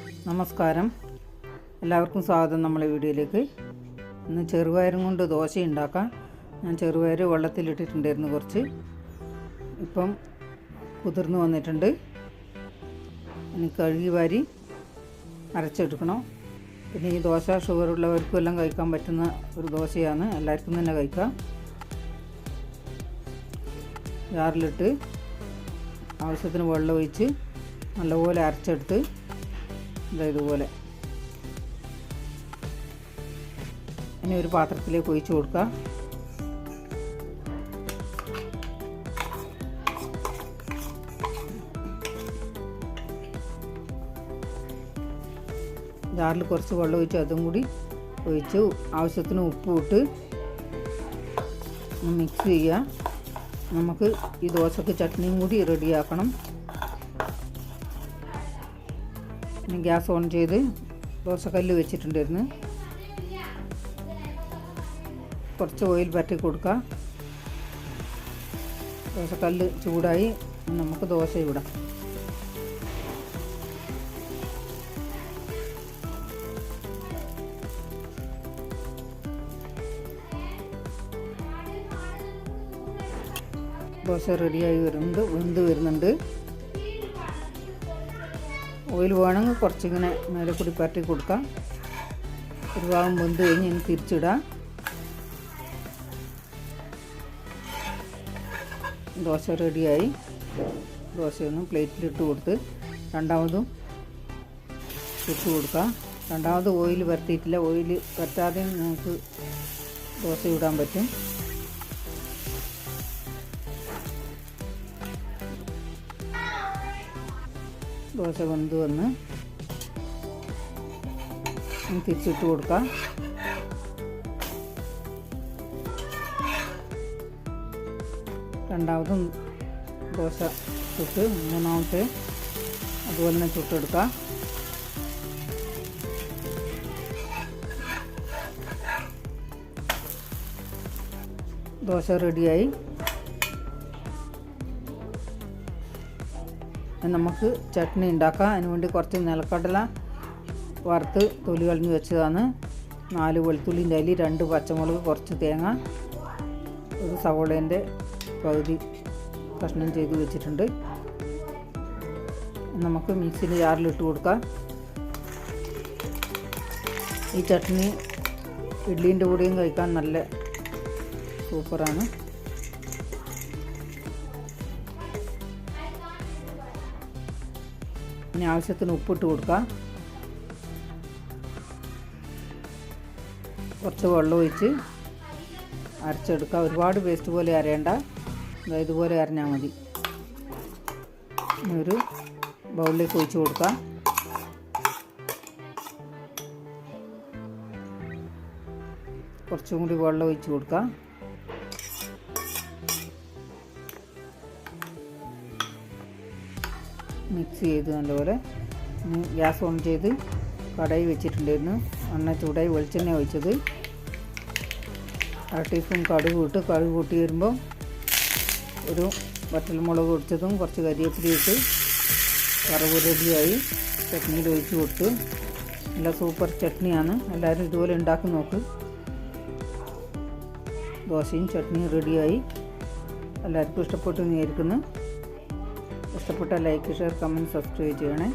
നമസ്കാരം. എല്ലാവർക്കും സ്വാഗതം നമ്മളെ വീഡിയോയിലേക്ക്. ഇന്ന് ചെറുപയറും കൊണ്ട് ദോശ ഉണ്ടാക്കാം. ഞാൻ ചെറുപയർ വെള്ളത്തിലിട്ടിട്ടുണ്ടായിരുന്നു കുറച്ച്. ഇപ്പം കുതിർന്ന് വന്നിട്ടുണ്ട്. ഇനി കഴുകി വാരി അരച്ചെടുക്കണം. പിന്നെ ഈ ദോശ ഷുഗർ ഉള്ളവർക്കും എല്ലാം കഴിക്കാൻ പറ്റുന്ന ഒരു ദോശയാണ്. എല്ലാവർക്കും തന്നെ കഴിക്കാം. ജാറിലിട്ട് ആവശ്യത്തിന് വെള്ളം ഒഴിച്ച് നല്ലപോലെ അരച്ചെടുത്ത് ഇതാ ഇതുപോലെ. ഇനി ഒരു പാത്രത്തിലേക്ക് ഒഴിച്ച് കൊടുക്കുക ജാറിൽ കുറച്ച് വെള്ളം ഒഴിച്ച് അതും കൂടി ഒഴിച്ച് ആവശ്യത്തിന് ഉപ്പ് ഇട്ട് മിക്സ് ചെയ്യുക. നമുക്ക് ഈ ദോശക്ക് ചട്നിയും കൂടി റെഡിയാക്കണം. ഇനി ഗ്യാസ് ഓൺ ചെയ്ത് ദോശക്കല്ല് വെച്ചിട്ടുണ്ടായിരുന്നു. കുറച്ച് ഓയിൽ പറ്റി കൊടുക്കുക ദോശക്കല്ല് ചൂടായി നമുക്ക് ദോശ ഇടാം. ദോശ റെഡിയായി വരുന്നുണ്ട് വെന്ത് വരുന്നുണ്ട്. ഓയിൽ വേണമെങ്കിൽ കുറച്ചിങ്ങനെ മേലെ കൂടി പരട്ടി കൊടുക്കാം. ഒരു ഭാഗം വെന്ത് കഴിഞ്ഞ് ഇനി തിരിച്ചിടാം. ദോശ റെഡിയായി. ദോശയൊന്ന് പ്ലേറ്റിലിട്ട് കൊടുത്ത് രണ്ടാമതും ഇട്ട് കൊടുക്കാം. രണ്ടാമത് ഓയിൽ പരത്തിയിട്ടില്ല. ഓയിൽ പരത്താതെയും നമുക്ക് ദോശ ഇടാൻ പറ്റും. ദോശ വെന്ത് വന്ന് തിരിച്ചിട്ട് കൊടുക്കാം. രണ്ടാമതും ദോശ ചുട്ട് മൂന്നാമത്തെ അതുപോലെ തന്നെ ചുട്ടെടുക്കാം. ദോശ റെഡിയായി. നമുക്ക് ചട്നി ഉണ്ടാക്കാം. അതിനുവേണ്ടി കുറച്ച് നിലക്കടല വറുത്ത് തൊലി കളഞ്ഞ് വെച്ചതാണ്. നാല് വെളുത്തുള്ളിന്റെ അരി രണ്ട് പച്ചമുളക് കുറച്ച് തേങ്ങ ഒരു സവോളേന്റെ പകുതി കഷ്ണം ചെയ്ത് വെച്ചിട്ടുണ്ട്. നമുക്ക് മിക്സിന്റെ ജാറിലിട്ട് കൊടുക്കാം. ഈ ചട്നി ഇഡ്ഡലിന്റെ കൂടെയും കഴിക്കാൻ നല്ല സൂപ്പറാണ്. ഇനി ആവശ്യത്തിന് ഉപ്പിട്ട് കൊടുക്കാം. കുറച്ച് വെള്ളം ഒഴിച്ച് അരച്ചെടുക്കുക ഒരുപാട് പേസ്റ്റ് പോലെ അരയണ്ട. ഇതുപോലെ അരഞ്ഞാൽ മതി. ഒരു ബൗളിലേക്ക് ഒഴിച്ച് കൊടുക്കാം. കുറച്ചും കൂടി വെള്ളം ഒഴിച്ച് കൊടുക്കാം. മിക്സ് ചെയ്ത് നല്ലപോലെ ഗ്യാസ് ഓൺ ചെയ്ത് കടായി വെച്ചിട്ടുണ്ടായിരുന്നു. എണ്ണ ചൂടായി വെളിച്ചെണ്ണ ഒഴിച്ചത്. അര ടീസ്പൂൺ കടുക് ഇട്ട് കടുക് കൂട്ടി വരുമ്പോൾ ഒരു വറ്റൽമുളക് പൊടിച്ചതും കുറച്ച് കരിയേപ്പിലി ഇട്ട് വറവ് റെഡിയായി. ചട്നിയിൽ ഒഴിച്ച് കൊടുത്ത്. നല്ല സൂപ്പർ ചട്നിയാണ്. എല്ലാവരും ഇതുപോലെ ഉണ്ടാക്കി നോക്ക്. ദോശയും ചട്നിയും റെഡിയായി. എല്ലാവർക്കും ഇഷ്ടപ്പെട്ടു വിചാരിക്കുന്നു. ഇഷ്ടപ്പെട്ട ലൈക്ക് ഷെയർ കമന്റ് സബ്സ്ക്രൈബ് ചെയ്യണേ.